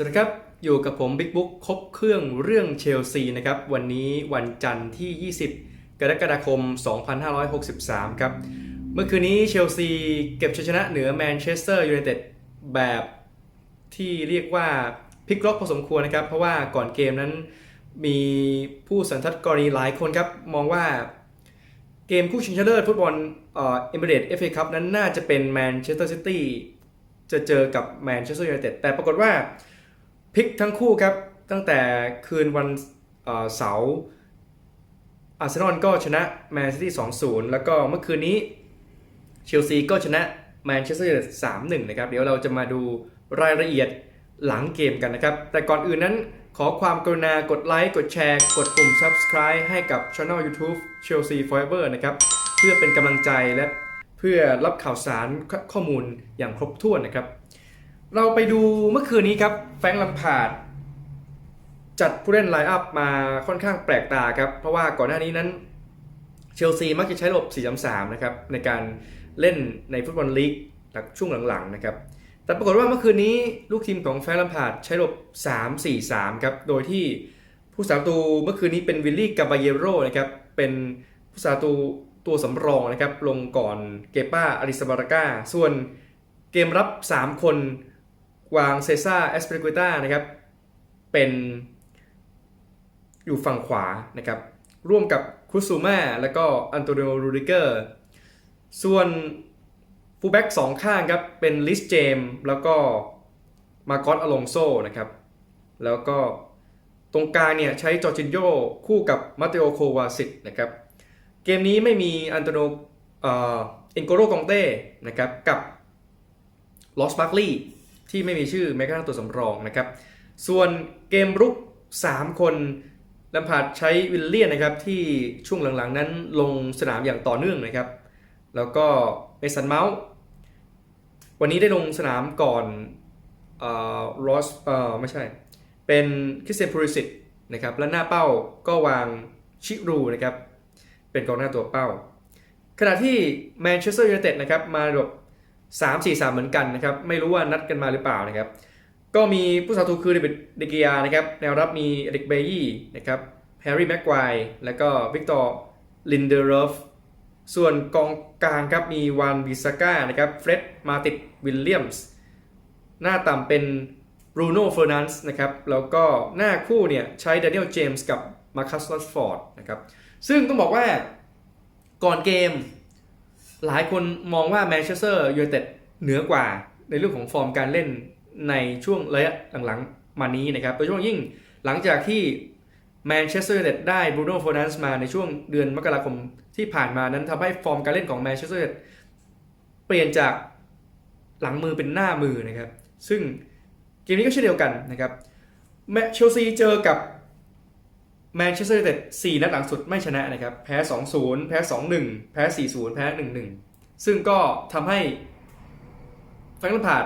สวัสดีครับ อยู่กับผมบิ๊กบุ๊กครบเครื่องเรื่องเชลซีนะครับ วันนี้วันจันทร์ที่ 20 กรกฎาคม 2563 ครับ เมื่อคืนนี้เชลซีเก็บชัยชนะเหนือแมนเชสเตอร์ยูไนเต็ดแบบที่เรียกว่าพลิกล็อกพอสมควรนะครับ เพราะว่าก่อนเกมนั้นมีผู้สันทัดกรณีหลายคนครับ มองว่าเกมคู่ชิงชนะเลิศฟุตบอลเอเมเรตเอฟเอคัพนั้นน่าจะเป็นแมนเชสเตอร์ซิตี้จะเจอกับแมนเชสเตอร์ยูไนเต็ดแต่ปรากฏว่า พลิกทั้งคู่ครับ ตั้งแต่คืนวันเสาร์อาร์เซนอลก็ชนะแมนซิตี้2-0 แล้วก็เมื่อคืนนี้เชลซีก็ชนะแมนเชสเตอร์ยูไนเต็ด3-1นะครับ เดี๋ยวเราจะมาดูรายละเอียดหลังเกมกันนะครับ แต่ก่อนอื่นนั้นขอความกรุณากดไลค์ กดแชร์ กดปุ่ม subscribe ให้กับช่อง YouTube Chelsea Forever นะครับ เพื่อเป็นกำลังใจและเพื่อรับข่าวสารข้อมูลอย่างครบถ้วนนะครับ เราไปดูเมื่อคืนนี้ครับ แฟงลัมพาด จัดผู้เล่นไลน์อัพมาค่อนข้างแปลกตาครับ เพราะว่าก่อนหน้านี้นั้น เชลซีมักจะใช้ระบบ 4-3-3 นะครับ ในการเล่นในฟุตบอลลีกช่วงหลังๆนะครับ แต่ปรากฏว่าเมื่อคืนนี้ลูกทีมของแฟงลัมพาดใช้ระบบ 3-4-3 ครับ โดยที่ผู้สาประตูเมื่อคืนนี้เป็นวิลลี่กาบาเยโรนะครับเป็นผู้สาประตูตัวสำรองนะครับลงก่อนเกป้าอาริสบาราก้าส่วนเกมรับ 3 คน วางเซซ่าแอสเปริกุต้านะครับเป็นอยู่ฝั่งขวานะครับร่วมกับคุซูมาแล้วก็อันโตนิโอรูดิเกอร์ ส่วนฟูลแบ็กสองข้างครับเป็นลิสเจมแล้วก็มาร์กอสอลงโซนะครับแล้วก็ตรงกลางเนี่ยใช้จอร์จินโยคู่กับมาเตโอโควาซิตนะครับเกมนี้ไม่มีอันโตโนเอ่อเอ็นโกโรกองเต้นะครับกับลอสบาร์ลีย์ ที่ไม่มีชื่อแม้กระทั่งตัวสำรองนะครับ ส่วนเกมรุก 3 คนลัมพาดใช้วิลเลียนนะครับที่ช่วงหลังๆ นั้นลงสนามอย่างต่อเนื่องนะครับ แล้วก็เมสันเมาส์วันนี้ได้ลงสนามก่อนเอ่อรอสเอ่อไม่ใช่ เป็นคริสเตียนพูริสิตนะครับและหน้าเป้าก็วางชิรูนะครับ เป็นกองหน้าตัวเป้า ขณะที่แมนเชสเตอร์ยูไนเต็ดนะครับมาแบบ 3 4 3 เหมือนกันนะครับ ไม่รู้ว่านัดกันมาหรือเปล่านะครับ ก็มีผู้สาตูคือเดวิดเดเกียนะครับ แนวรับมีเอริกเบยี่นะครับแฮร์รี่แม็กควายแล้วก็วิกตอร์ลินเดอร์ฟส่วนกองกลางครับมีวานบิซาก้านะครับเฟร็ดมาติดวิลเลียมส์หน้าต่ำเป็นบรูโน่เฟอร์นันส์นะครับแล้วก็หน้าคู่เนี่ยใช้เดนิเอลเจมส์กับมาคัสลัสฟอร์ดนะครับซึ่งต้องบอกว่าก่อนเกม หลายคนมองว่าแมนเชสเตอร์ยูไนเต็ดเหนือกว่าในเรื่องของฟอร์มการเล่นในช่วงระยะหลังๆ มานี้นะครับ โดยเฉพาะยิ่งหลังจากที่แมนเชสเตอร์ยูไนเต็ดได้บรูโน่ฟอร์นันส์มาในช่วงเดือนมกราคมที่ผ่านมานั้นทำให้ฟอร์มการเล่นของแมนเชสเตอร์ยูไนเต็ดเปลี่ยนจากหลังมือเป็นหน้ามือนะครับ ซึ่งเกมนี้ก็เช่นเดียวกันนะครับแมเชลซีเจอกับ แมนเชสเตอร์ยูไนเต็ด4นัดหลังสุดไม่ชนะนะครับ แพ้ 2-0 แพ้ 2-1 แพ้ 4-0 แพ้ 1-1 ซึ่งก็ทำให้แฟรงค์ลัมพาร์ด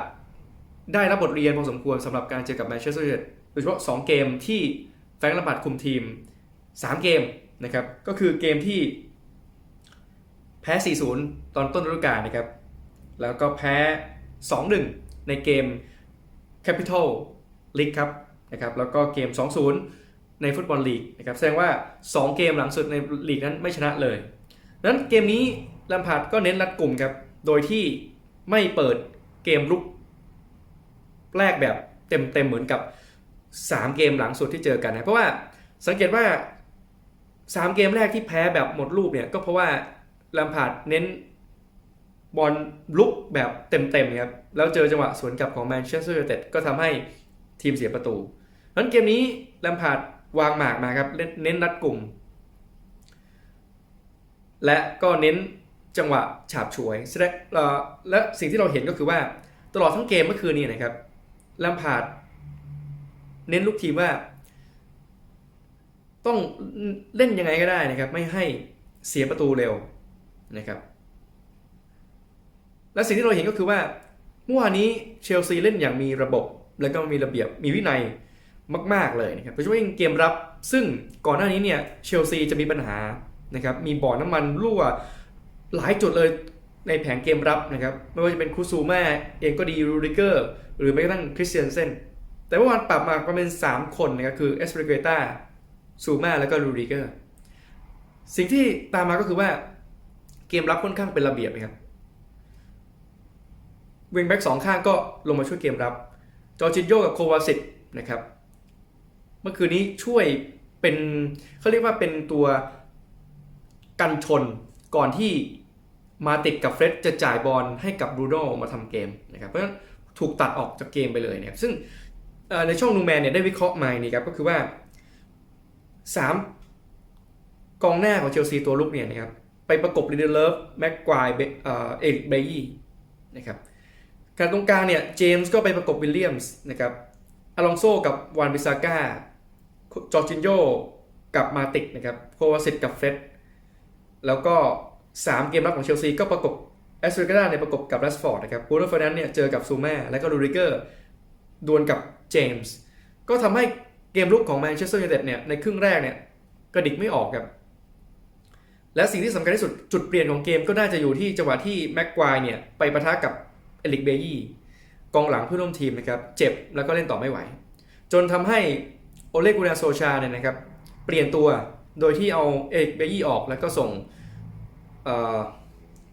ได้รับบทเรียนพอสมควรสำหรับการเจอกับแมนเชสเตอร์ยูไนเต็ดโดยเฉพาะ 2 เกมที่แฟรงค์ลัมพาร์ดคุมทีม 3 เกมนะครับ ก็คือเกมที่แพ้ 4-0 ตอนต้นฤดูกาลนะครับ แล้วก็แพ้ 2-1 ในเกม Capital League ครับนะครับ แล้วก็เกม 2-0 ในฟุตบอลลีกนะครับแสดงว่า 2 เกมหลังสุดในลีกนั้นไม่ชนะเลยดังนั้นเกมนี้ลัมพาร์ดก็เน้นรัดกลุ่มครับ โดยที่ไม่เปิดเกมลุกแรกแบบเต็มๆเหมือนกับ 3 เกมหลังสุดที่เจอกันนะเพราะว่าสังเกตว่า 3 เกมแรกที่แพ้แบบหมดรูปเนี่ยก็เพราะว่าลัมพาร์ดเน้นบอลลุกแบบเต็มๆครับแล้วเจอจังหวะสวนกลับของแมนเชสเตอร์ยูไนเต็ดก็ทำให้ทีมเสียประตูนั้นเกมนี้แลมพาร์ด วางหมากมาครับเน้นรัดกลุ่ม และก็เน้นจังหวะฉาบฉวยและสิ่งที่เราเห็นก็คือว่าตลอดทั้งเกมเมื่อคืนนี้นะครับแลมพาร์ดเน้นลูกทีมว่า ต้องเล่นยังไงก็ได้นะครับ ไม่ให้เสียประตูเร็วนะครับ และสิ่งที่เราเห็นก็คือว่าเมื่อวานนี้เชลซีเล่นอย่างมีระบบ แล้วก็มีระเบียบมีวินัย มาก ๆ เลยนะครับโดยเฉพาะยิ่งเกมรับ ซึ่งก่อนหน้านี้เนี่ยเชลซีจะมีปัญหานะครับมีบ่อน้ำมันรั่วหลายจุดเลยในแผงเกมรับนะครับไม่ว่าจะเป็นคูซูแมาเองก็ดีรูริเกอร์ หรือแม้กระทั่งคริสเตียนเซนแต่เมื่อวานปรับมาประมาณ3คนนะครับคือเอสเปรเกต้าซูมาแล้วก็ลูริเกอร์สิ่งที่ตามมาก็คือว่าเกมรับค่อนข้างเป็นระเบียบนะครับวิงแบ็กสองข้างก็ลงมาช่วยเกมรับ จอจินโยกับโควาสิตนะครับ เมื่อคืนนี้ช่วยเป็นเขาเรียกว่าเป็นตัวกันชนก่อนที่มาติดกับเฟร็ดจะจ่ายบอลให้กับบรูโน่มาทำเกมนะครับเพราะฉะนั้นถูกตัดออกจากเกมไปเลยเนี่ยซึ่งในช่องนูแมนเนี่ยได้วิเคราะห์มานี่ครับก็คือว่า 3 กองหน้าของเชลซีตัวลุกเนี่ยนะครับไปประกบลิเดเลฟแม็กควายเอ่อเอกเบยี่นะครับการตรงกลางเนี่ยเจมส์ก็ไปประกบวิลเลียมส์นะครับอลองโซกับวานบิซาก้า จอร์จินโยกับมาติกนะครับโควาสิตกับเฟรดแล้วก็ 3 เกมรับของเชลซีก็ประกบแอสเตรเกาเนี่ยประกบกับแรสฟอร์ดนะครับบูโนฟอร์นันเนี่ยเจอกับซูมาแล้วก็ลูริเกอร์ดวลกับเจมส์ก็ทำให้เกมลุกของแมนเชสเตอร์ยูไนเต็ดเนี่ยในครึ่งแรกเนี่ยกระดิกไม่ออกครับและสิ่งที่สำคัญที่สุดจุดเปลี่ยนของเกมก็น่าจะอยู่ที่จังหวะที่แม็กควายเนี่ยไปปะทะกับเอลิกเบยี่กองหลังเพื่อนร่วมทีมนะครับเจ็บแล้วก็เล่นต่อไม่ไหว จนทำให้ โอเลกูนาโซชาเนี่ยนะครับ เปลี่ยนตัวโดยที่เอาเอกเบยี่ออกแล้วก็ส่ง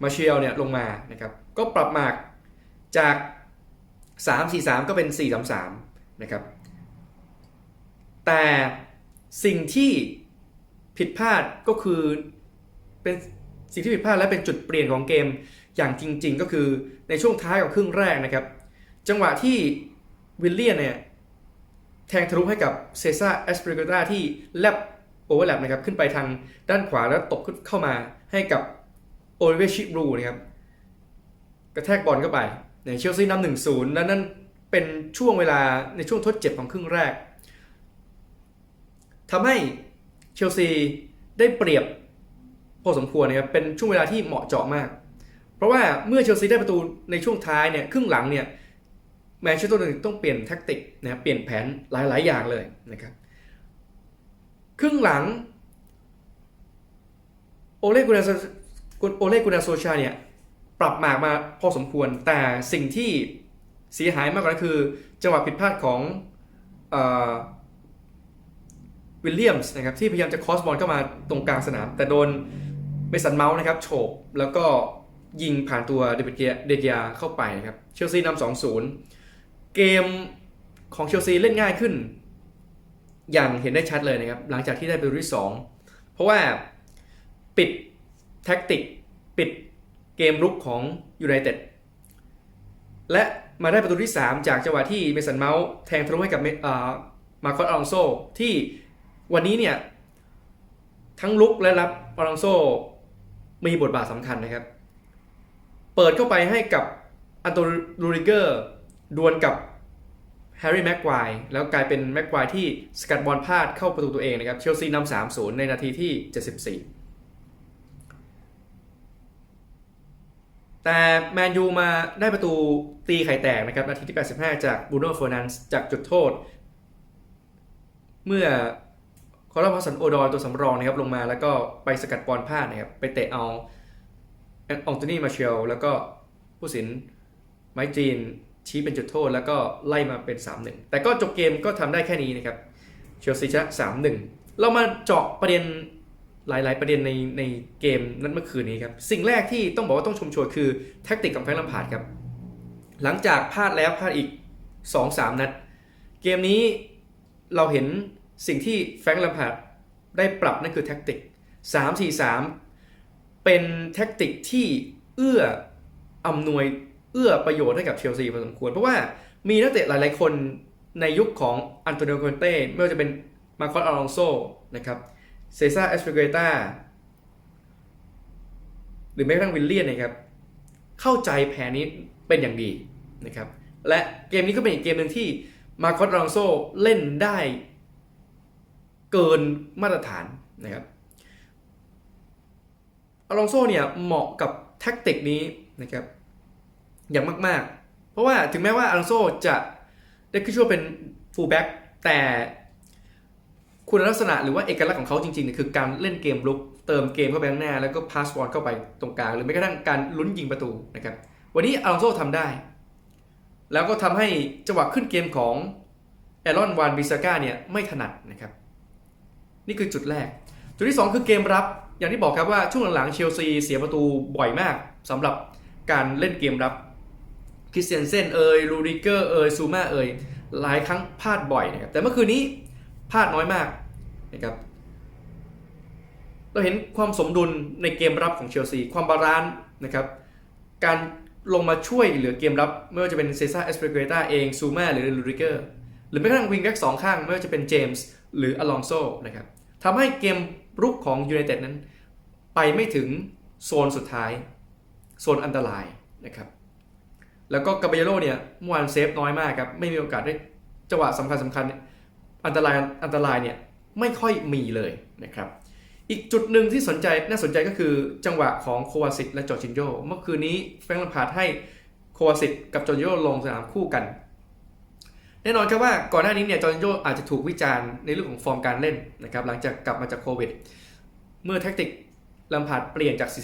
มาเชียลเนี่ยลงมานะครับ ก็ปรับหมากจาก 3-4-3 ก็เป็น 4-3-3 นะครับ แต่สิ่งที่ผิดพลาดก็คือเป็นสิ่งที่ผิดพลาดและเป็นจุดเปลี่ยนของเกมอย่างจริง ๆ ก็คือในช่วงท้ายของครึ่งแรกนะครับ จังหวะที่วิลเลียนเนี่ย แทงทะลุให้กับเซซ่าแอสเปริโกตาที่แลบโอเวอร์แลปนะครับขึ้นไปทางด้านขวาแล้วตกเข้ามาให้กับโอลิเวชิบรูนะครับกระแทกบอลเข้าไปเนี่ยเชลซีนำหนึ่งศูนย์และนั่นเป็นช่วงเวลาในช่วงทดเจ็บของครึ่งแรกทำให้เชลซีได้เปรียบพอสมควรนะครับเป็นช่วงเวลาที่เหมาะเจาะมาก เพราะว่าเมื่อเชลซีได้ประตูในช่วงท้ายเนี่ยครึ่งหลังเนี่ย แมนเชสเตอร์ยูไนเต็ดต้องเปลี่ยนแท็กติกนะครับเปลี่ยนแผนหลาย ๆ อย่างเลยนะครับครึ่งหลังโอเลกุนาโอเลกุนาโซชาเนี่ยปรับหมากมาพอสมควร แต่สิ่งที่เสียหายมากกว่านั้นคือ จังหวะผิดพลาดของวิลเลียมส์นะครับที่พยายามจะคอสบอลเข้ามาตรงกลางสนาม แต่โดนเมสันเมาส์นะครับโฉบแล้วก็ยิงผ่านตัวเดดเดเกียเข้าไปนะครับเชลซีนำสองศูนย์ เกมของเชลซีเล่นง่ายขึ้น อย่างเห็นได้ชัดเลยนะครับ หลังจากที่ได้ประตูที่2เพราะว่าปิดแท็กติก ปิดเกมรุกของยูไนเต็ดและมาได้ประตูที่ 3 จากจังหวะที่เมสันเมาส์แทงทะลุให้กับมาคอสอลองโซที่วันนี้เนี่ยทั้งลุกและรับอลองโซมีบทบาทสำคัญนะครับ เปิดเข้าไปให้กับอันโตลูริเกอร์ ดวลกับแฮร์รี่แม็กควายแล้วกลายเป็นแม็กควายที่สกัดบอลพลาดเข้าประตูตัวเองนะครับเชลซีนำสามศูนย์ในนาทีที่ 74 แต่แมนยูมาได้ประตูตีไข่แตกนะครับ นาทีที่ 85 จากบูโน่เฟอร์นันส์จากจุดโทษ เมื่อคอร์ลพัสันโอดอยตัวสำรองนะครับลงมาแล้วก็ไปสกัดบอลพลาดนะครับ ไปเตะเอาอองโตนี่มาเชลแล้วก็ผู้สินไมจีน ชี้เป็นจุดโทษแล้วก็ไล่มาเป็น 3-1 แต่ก็จบเกมก็ทำได้แค่นี้นะครับเชลซีชนะ3-1 เรามาเจาะประเด็นหลาย ๆ ประเด็นในในเกมนั้นเมื่อคืนนี้ครับ สิ่งแรกที่ต้องบอกว่าต้องชมโชว์คือแท็กติกของแฟรงค์ลัมพาร์ดครับ หลังจากพลาดแล้วพลาดอีก 2-3 นัด เกมนี้เราเห็นสิ่งที่แฟรงค์ลัมพาร์ดได้ปรับนั่นคือแท็กติก 3-4-3 เป็นแท็กติกที่เอื้ออำนวย เอื้อประโยชน์ให้กับเชลซีพอสมควร เพราะว่ามีนักเตะหลายๆคนในยุคของอันโตนิโอคอนเต้ไม่ว่าจะเป็นมาคอสอลองโซนะครับเซซ่าเอสเปเกตาหรือแม้กระทั่งวิลเลียนนะครับ เข้าใจแผนนี้เป็นอย่างดีนะครับ และเกมนี้ก็เป็นอีกเกมหนึ่งที่มาคอสอลองโซเล่นได้เกินมาตรฐานนะครับอลองโซเนี่ยเหมาะกับแท็กติกนี้นะครับ อย่างมาก ๆ เพราะว่าถึงแม้ว่าอลองโซจะได้ขึ้นชื่อเป็นฟูลแบ็กแต่คุณลักษณะหรือว่าเอกลักษณ์ของเขาจริงๆเนี่ยคือการเล่นเกมลุกเติมเกมเข้าไปข้างหน้า แล้วก็พาสบอลเข้าไปตรงกลาง หรือแม้กระทั่งการลุ้นยิงประตูนะครับ วันนี้อลองโซทำได้ แล้วก็ทำให้จังหวะขึ้นเกมของแอรอนวานบิซาก้าเนี่ยไม่ถนัดนะครับ นี่คือจุดแรก จุดที่ 2 คือเกมรับ อย่างที่บอกครับว่าช่วงหลังๆเชลซีเสียประตูบ่อยมากสำหรับการเล่นเกมรับ คริสเตียนเซนเอยลูริเกอร์เอยซูมาเอยหลายครั้งพลาดบ่อยนะครับแต่เมื่อคืนนี้พลาดน้อยมากนะครับเราเห็นความสมดุลในเกมรับของเชลซี ความบาลานซ์นะครับ การลงมาช่วยเหลือเกมรับ ไม่ว่าจะเป็นเซซ่าเอสเปรเกตาเองซูมาหรือลูริเกอร์หรือแม้กระทั่งวิงแบ็กสองข้าง ไม่ว่าจะเป็นเจมส์หรืออลองโซนะครับทำให้เกมรุกของยูไนเต็ดนั้น ไปไม่ถึงโซนสุดท้าย โซนอันตรายนะครับ แล้วก็กาเบโยโรเนี่ยเมื่อวานเซฟน้อยมากครับ ไม่มีโอกาสได้จังหวะสำคัญสำคัญอันตรายอันตรายเนี่ยไม่ค่อยมีเลยนะครับ อีกจุดหนึ่งที่สนใจน่าสนใจก็คือจังหวะของโควาสิตและจอร์จินโยเมื่อคืนนี้แฟรงค์ลัมพาร์ดให้โควาสิตกับจอร์จินโยลงสนามคู่กัน แน่นอนครับว่าก่อนหน้านี้เนี่ยจอร์จินโยอาจจะถูกวิจารณ์ในเรื่องของฟอร์มการเล่นนะครับหลังจากกลับมาจากโควิด เมื่อแท็กติกลัมพาร์ดเปลี่ยนจาก 433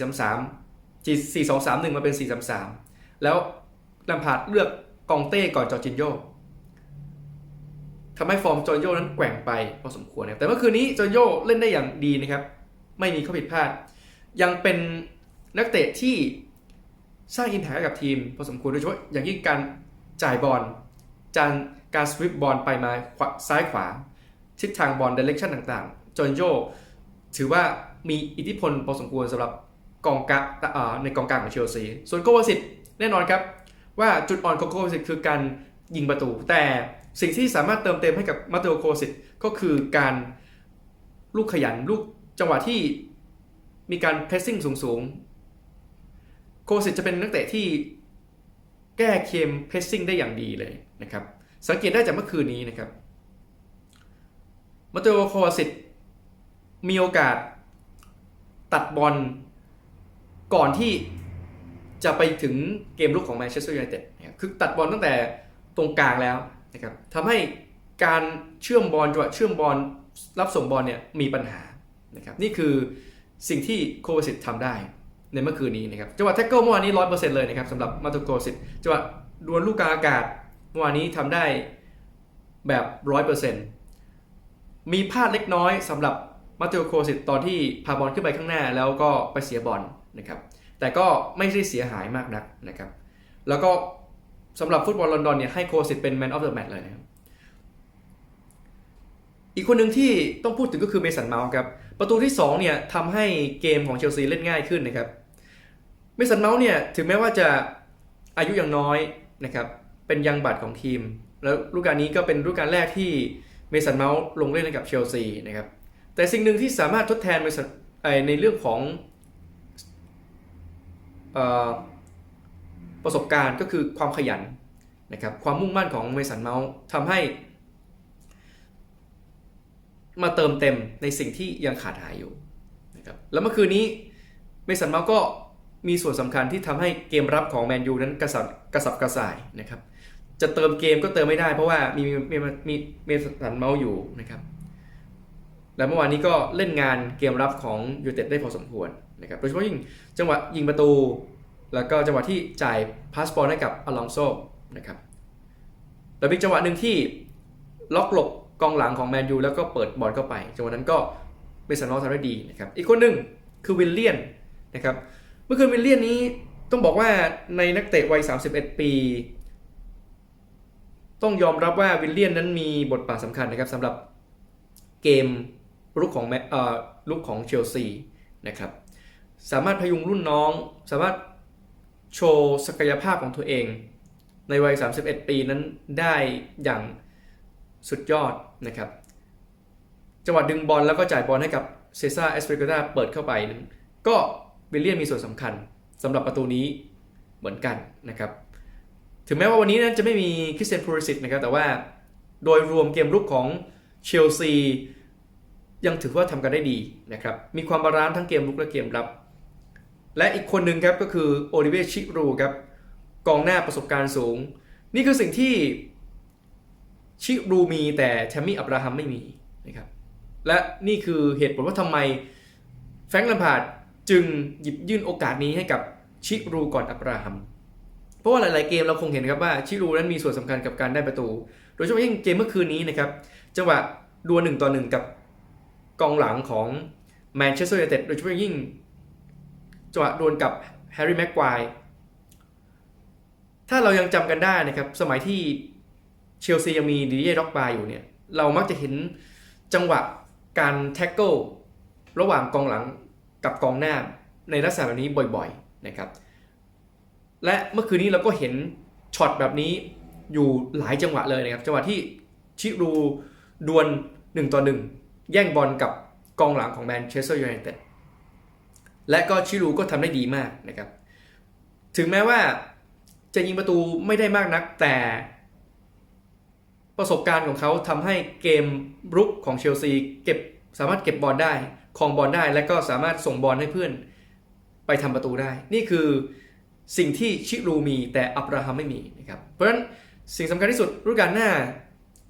4-2-3-1 มาเป็น 4-3-3 แล้ว ลัมพาร์ดเลือกกองเต้ก่อนจอร์จินโยทำให้ฟอร์มจอร์จินโยนั้นแกว่งไปพอสมควรนะแต่เมื่อคืนนี้จอร์จินโยเล่นได้อย่างดีนะครับ ไม่มีข้อผิดพลาด ยังเป็นนักเตะที่สร้างอิมแพคกับทีมพอสมควรโดยเฉพาะอย่างยิ่งการจ่ายบอลจานการสวิปบอลไปมาซ้ายขวา ทิศทางบอลเดเรคชั่นต่างๆจอร์จินโยถือว่ามีอิทธิพลพอสมควรสำหรับกองกะในกองกลางของเชลซีส่วนโควาสิตแน่นอนครับ ว่าจุดอ่อนของโควาสิตคือการยิงประตู แต่สิ่งที่สามารถเติมเต็มให้กับมาเตโอโควาสิตก็คือการลูกขยันลูกจังหวะที่มีการเพรสซิ่งสูงๆ โควาสิตจะเป็นนักเตะที่แก้เกมเพรสซิ่งได้อย่างดีเลยนะครับ สังเกตได้จากเมื่อคืนนี้นะครับมาเตโอโควาสิตมีโอกาสตัดบอลก่อนที่ จะไปถึงเกมลุกของแมนเชสเตอร์ยูไนเต็ดคือตัดบอลตั้งแต่ตรงกลางแล้วนะครับทำให้การเชื่อมบอลจังหวะเชื่อมบอลรับส่งบอลเนี่ยมีปัญหานะครับนี่คือสิ่งที่โควาสิตทำได้ในเมื่อคืนนี้นะครับจังหวะแท็กเกิลเมื่อวานนี้ร้อยเปอร์เซ็นต์เลยนะครับสำหรับมาตุโกสิตจังหวะดวลลูกกลางอากาศเมื่อวานนี้ทำได้แบบร้อยเปอร์เซ็นต์มีพลาดเล็กน้อยสำหรับมาตโอโคสิตตอนที่พาบอลขึ้นไปข้างหน้าแล้วก็ไปเสียบอลนะครับ แต่ก็ไม่ได้เสียหายมากนักนะครับ แล้วก็สำหรับฟุตบอลลอนดอนเนี่ยให้โคสิตเป็น Man of the Match เลยนะครับ อีกคนหนึ่งที่ต้องพูดถึงก็คือเมสันเมาส์ครับ ประตูที่2เนี่ยทำให้เกมของเชลซีเล่นง่ายขึ้นนะครับ เมสันเมาส์เนี่ยถึงแม้ว่าจะอายุยังน้อยนะครับ เป็นยังบัตรของทีม แล้วฤดูกาลนี้ก็เป็นฤดูกาลแรกที่เมสันเมาส์ลงเล่นให้กับเชลซีนะครับ แต่สิ่งหนึ่งที่สามารถทดแทนในเรื่องของ ประสบการณ์ก็คือความขยันนะครับความมุ่งมั่นของเมสันเมาส์ทำให้ มาเติมเต็มในสิ่งที่ยังขาดหายอยู่นะครับแล้วเมื่อคืนนี้เมสันเมาส์ก็มีส่วนสำคัญที่ทำให้เกมรับของแมนยูนั้นกระสับกระสับกระส่ายนะครับจะเติมเกมก็เติมไม่ได้เพราะว่ามีมีมีเมสันเมาส์อยู่นะครับและเมื่อวานนี้ก็เล่นงานเกมรับของยูเต็ดได้พอสมควร นะครับโดยเฉพาะยิ่งจังหวะยิงประตู แล้วก็จังหวะที่จ่ายพาสบอลให้กับอลองโซนะครับแล้วมีจังหวะหนึ่งที่ล็อกหลบกองหลังของแมนยูแล้วก็เปิดบอลเข้าไป จังหวะนั้นก็เบสันนอทำได้ดีนะครับอีกคนหนึ่งคือวิลเลียนนะครับเมื่อคืนวิลเลียนนี้ต้องบอกว่าในนักเตะวัย 31 ปี ต้องยอมรับว่าวิลเลียนนั้นมีบทบาทสำคัญนะครับสำหรับเกมลุกของเอ่อลุกของเชลซีนะครับ สามารถพยุงรุ่นน้อง สามารถโชว์ศักยภาพของตัวเอง ในวัย 31 ปีนั้นได้อย่างสุดยอดนะครับจังหวะดึงบอลแล้วก็จ่ายบอลให้กับเซซ่าเอสเปริกาเปิดเข้าไปนั้นก็วิลเลียนมีส่วนสำคัญสำหรับประตูนี้เหมือนกันนะครับถึงแม้ว่าวันนี้นั้นจะไม่มีคริสเตนพูริสิตนะครับแต่ว่าโดยรวมเกมรุกของเชลซียังถือว่าทำกันได้ดีนะครับมีความบาลานซ์ทั้งเกมลุกและเกมรับ และอีกคนหนึ่งครับก็คือโอลิเวชิรูครับกองหน้าประสบการณ์สูง นี่คือสิ่งที่ชิรูมีแต่แทมมี่อับราฮัมไม่มีนะครับและนี่คือเหตุผลว่าทำไมแฟรงค์ลัมพาร์ดจึงหยิบยื่นโอกาสนี้ให้กับชิรูก่อนอับราฮัมเพราะว่าหลาย ๆ เกมเราคงเห็นครับว่าชิรูนั้นมีส่วนสำคัญกับการได้ประตู โดยเฉพาะยิ่งเกมเมื่อคืนนี้นะครับจังหวะดวลหนึ่งต่อหนึ่งกับกองหลังของแมนเชสเตอร์ยูไนเต็ดโดยเฉพาะยิ่ง จังหวะดวลกับแฮร์รี่แม็กควายถ้าเรายังจำกันได้นะครับ สมัยที่เชลซียังมีดีเจด็อกบาอยู่เนี่ย เรามักจะเห็นจังหวะการแท็กเกิลระหว่างกองหลังกับกองหน้าในลักษณะแบบนี้บ่อยๆนะครับ และเมื่อคืนนี้เราก็เห็นช็อตแบบนี้อยู่หลายจังหวะเลยนะครับ จังหวะที่ชิรูดวล1ต่อ1แย่งบอลกับกองหลังของแมนเชสเตอร์ยูไนเต็ด และก็ชิรูก็ทำได้ดีมากนะครับ ถึงแม้ว่าจะยิงประตูไม่ได้มากนักแต่ ประสบการณ์ของเขาทำให้เกมรุกของเชลซีเก็บสามารถเก็บบอลได้ครองบอลได้ และก็สามารถส่งบอลให้เพื่อนไปทำประตูได้ นี่คือสิ่งที่ชิรูมีแต่อับราฮัมไม่มีนะครับเพราะฉะนั้นสิ่งสำคัญที่สุดรุ่นการหน้า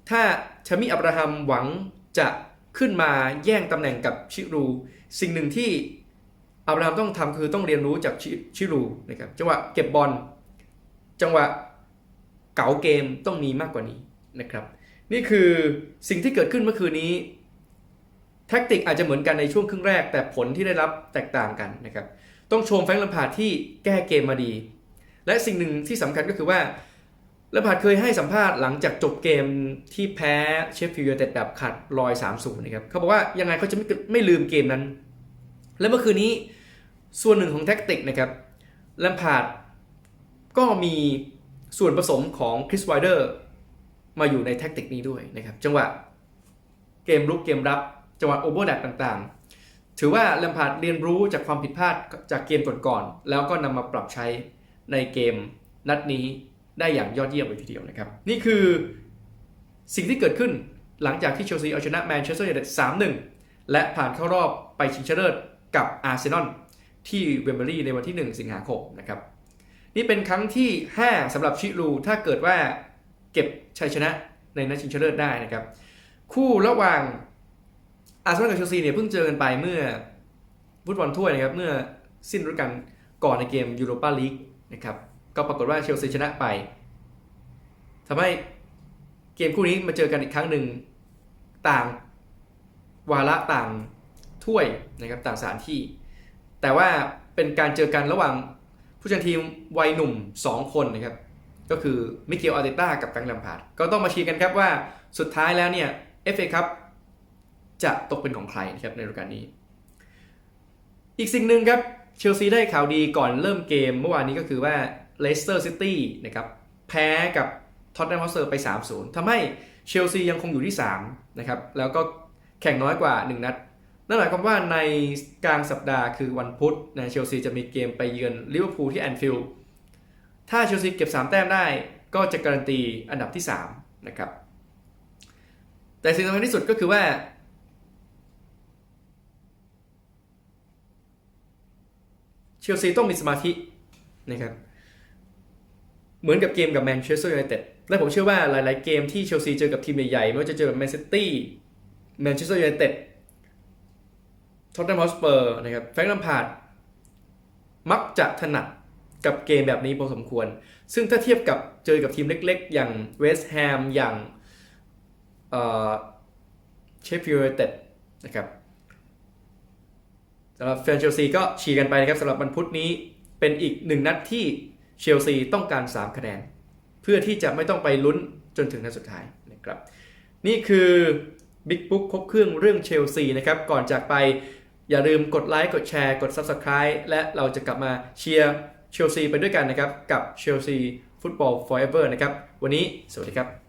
ถ้าชามิอับราฮัมหวังจะขึ้นมาแย่งตำแหน่งกับชิรู สิ่งหนึ่งที่ อับราฮัมต้องทำคือต้องเรียนรู้จากชิชิรูนะครับจังหวะเก็บบอลจังหวะเก๋าเกมต้องมีมากกว่านี้นะครับ นี่คือสิ่งที่เกิดขึ้นเมื่อคืนนี้แท็กติกอาจจะเหมือนกันในช่วงครึ่งแรก แต่ผลที่ได้รับแตกต่างกันนะครับ ต้องชมแฟรงค์ลัมพาดที่แก้เกมมาดี และสิ่งหนึ่งที่สำคัญก็คือว่าลัมพาดเคยให้สัมภาษณ์หลังจากจบเกมที่แพ้เชฟฟิลด์ยูไนเต็ดแบบขาดลอย3 0นะครับเขาบอกว่ายังไงเขาจะไม่ไม่ลืมเกมนั้น และเมื่อคืนนี้ ส่วนหนึ่งของแท็กติกนะครับลัมพาร์ดก็มีส่วนผสมของคริสไวเดอร์มาอยู่ในแท็กติกนี้ด้วยนะครับ จังหวะเกมรุกเกมรับ จังหวะโอเวอร์แลปต่างๆ ถือว่าแลมพาร์ดเรียนรู้จากความผิดพลาดจากเกมก่อนๆแล้วก็นำมาปรับใช้ในเกมนัดนี้ได้อย่างยอดเยี่ยมเลยทีเดียวนะครับ นี่คือสิ่งที่เกิดขึ้นหลังจากที่เชลซีเอาชนะแมนเชสเตอร์ยูไนเต็ด3-1 และผ่านเข้ารอบไปชิงชนะเลิศกับอาร์เซนอล ที่เวมเบอรี่ในวันที่ 1 สิงหาคมนะครับ นี่เป็นครั้งที่ 5สำหรับชิลู ถ้าเกิดว่าเก็บชัยชนะในนัดชิงชนะเลิศได้นะครับ คู่ระหว่างอาร์เซนอลกับเชลซีเนี่ยเพิ่งเจอกันไปเมื่อฟุตบอลถ้วยนะครับ เมื่อสิ้นฤดูกาลก่อนในเกมยูโรปาลีกนะครับ ก็ปรากฏว่าเชลซีชนะไปทำให้เกมคู่นี้มาเจอกันอีกครั้งหนึ่งต่างวาระต่างถ้วยนะครับต่างสถานที่ แต่ว่าเป็นการเจอกันระหว่างผู้จัดทีมวัยหนุ่ม 2 คนนะครับ ก็คือมิเกลอาร์เตต้ากับแฟงค์แลมพาร์ดก็ต้องมาชี้กันครับว่าสุดท้ายแล้วเนี่ยเอฟเอครับจะตกเป็นของใครนะครับในฤดูกาลนี้ อีกสิ่งหนึ่งครับเชลซีได้ข่าวดีก่อนเริ่มเกมเมื่อวานนี้ก็คือว่าเลสเตอร์ซิตี้นะครับแพ้กับท็อตแนมฮอสเซอร์ไป 3-0ทำให้เชลซียังคงอยู่ที่ 3 นะครับ แล้วก็แข่งน้อยกว่า 1 นัด นั่นหมายความว่าในกลางสัปดาห์คือวันพุธนะเชลซีจะมีเกมไปเยือนลิเวอร์พูลที่แอนฟิลด์ถ้าเชลซีเก็บ 3 แต้มได้ก็จะการันตีอันดับที่ 3 นะครับ แต่สิ่งสำคัญที่สุดก็คือว่า เชลซีต้องมีสมาธินะครับ เหมือนกับเกมกับแมนเชสเตอร์ยูไนเต็ดและผมเชื่อว่าหลาย ๆ เกมที่เชลซีเจอกับทีมใหญ่ ๆ ไม่ว่าจะเจอกับแมนซิตี้แมนเชสเตอร์ยูไนเต็ด ท็อตแนมฮอสเปอร์นะครับแฟรงค์ลัมพาร์ดมักจะถนัดกับเกมแบบนี้พอสมควร ซึ่งถ้าเทียบกับเจอกับทีมเล็กๆ อย่างเวสต์แฮมอย่างเชฟฟิลด์เต็ดนะครับสำหรับแฟนเชลซีก็ฉีกันไปนะครับสำหรับวันพุธนี้เป็นอีกหนึ่งนัดที่เชลซีต้องการ 3 คะแนน เพื่อที่จะไม่ต้องไปลุ้นจนถึงนัดสุดท้ายนะครับ นี่คือบิ๊กบุ๊กครบเครื่องเรื่องเชลซีนะครับ ก่อนจากไป อย่าลืมกดไลค์กดแชร์กด Subscribe และเราจะกลับมาเชียร์เชลซีไปด้วยกันนะครับ กับเชลซีฟุตบอล forever นะครับ วันนี้สวัสดีครับ